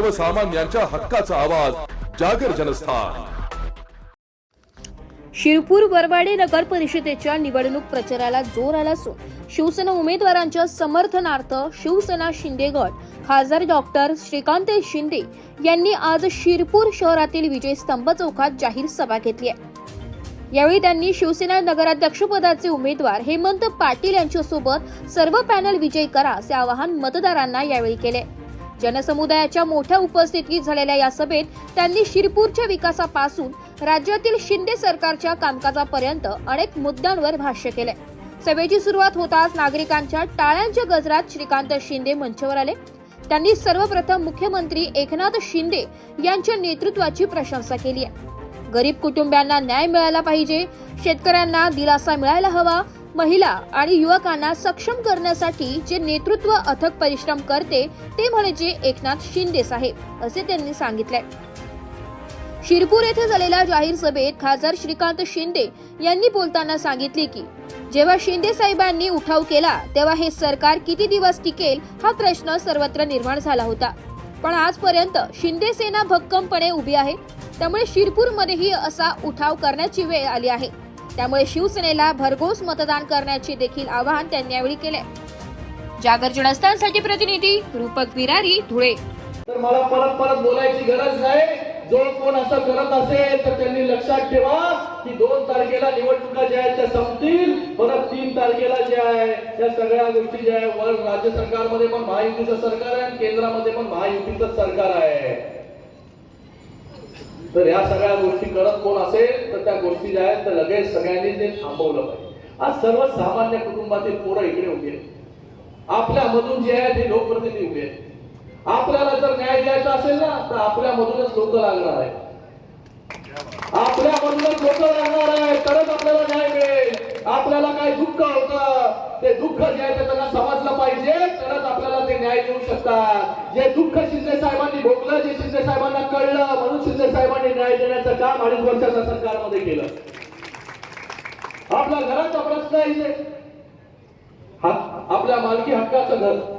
सर्वसामान्यांच्या हक्काचा आवाज जागर जनस्थान. शिरपूर वरवाडे नगर परिषदेच्या निवडणूक प्रचाराला जोर आला असून शिवसेना उमेदवारांच्या समर्थनार्थ शिवसेना शिंदे गट खासदार डॉक्टर श्रीकांत शिंदे यांनी आज शिरपूर शहरातील विजय स्तंभ चौकात जाहीर सभा घेतली आहे. यावेळी त्यांनी शिवसेना नगराध्यक्षपदाचे उमेदवार हेमंत पाटील यांच्यासोबत सर्व पॅनल विजय करा असे आवाहन मतदारांना यावेळी केले. जनसमुदायाच्या मोठ्या उपस्थितीत झालेल्या या सभेत त्यांनी शिरपूरच्या विकासापासून राज्यातील शिंदे सरकारच्या कामकाजापर्यंत अनेक मुद्द्यांवर भाष्य केले. सभेची सुरुवात होताच नागरिकांच्या टाळ्यांच्या गजरात श्रीकांत शिंदे मंचावर आले. त्यांनी सर्वप्रथम मुख्यमंत्री एकनाथ शिंदे यांच्या नेतृत्वाची प्रशंसा केली आहे. गरीब कुटुंबियांना न्याय मिळायला पाहिजे शेतकऱ्यांना दिलासा मिळायला हवा महिला आणि युवकांना सक्षम करण्यासाठी जे नेतृत्व अथक परिश्रम करते ते म्हणजे एकनाथ शिंदे साहेब असे त्यांनी सांगितले शिरपूर येथे झालेल्या जाहीर सभेत खासदार श्रीकांत शिंदे यांनी बोलताना सांगितले की जेव्हा शिंदे साहेबांनी उठाव केला तेव्हा हे सरकार किती दिवस टिकेल हा प्रश्न सर्वत्र निर्माण झाला होता. पण आजपर्यंत शिंदे सेना भक्कमपणे उभी आहे त्यामुळे शिरपूरमध्येही असा उठाव करण्याची वेळ आली आहे. त्यामुळे शिवसेनेला भरघोस मतदान करण्याचे देखील आवाहन त्यांनी यावेळी केले. जागर जनस्थानसाठी प्रतिनिधी रूपक विरारी धुळे. तर मला परत परत बोलायची गरज नाही. जो कोण असं करत असेल तर त्यांनी लक्षात ठेवा की दोन तारखेला निवडणुका ज्या आहेत त्या संपतील. परत तीन तारखेला जे आहे त्या सगळ्या गोष्टी ज्या आहे वर राज्य सरकारमध्ये पण महायुतीचं सरकार आहे आणि केंद्रामध्ये पण महायुतीचं सरकार आहे. तर या सगळ्या गोष्टी करत कोण असेल तर त्या गोष्टी ज्या आहेत तर लगेच सगळ्यांनी ते थांबवलं पाहिजे. आज सर्वसामान्य कुटुंबातील पोरं इकडे उभी आहेत. आपल्या मधून जे आहे ते लोकप्रतिनिधी उभे आहेत. आपल्याला जर न्याय द्यायचा असेल ना तर आपल्या मधूनच लोक लागणार आहे आपल्या मधूनच लोक लागणार आहे तरच आपल्याला न्याय मिळेल. आपल्याला काय दुःख होतं? ते दुःख जे आहे ते त्यांना समाज पाहिजे तरच आपल्याला ते न्याय देऊ शकतात. जे दुःख शिंदे साहेबांनी भोगलं जे शिंदे साहेबांना कळलं म्हणून शिंदे साहेबांनी न्याय देण्याचं काम अडीच वर्षाच्या सरकारमध्ये केलं. आपल्या घराचा प्रश्न आहे आपल्या मालकी हक्काचं घर.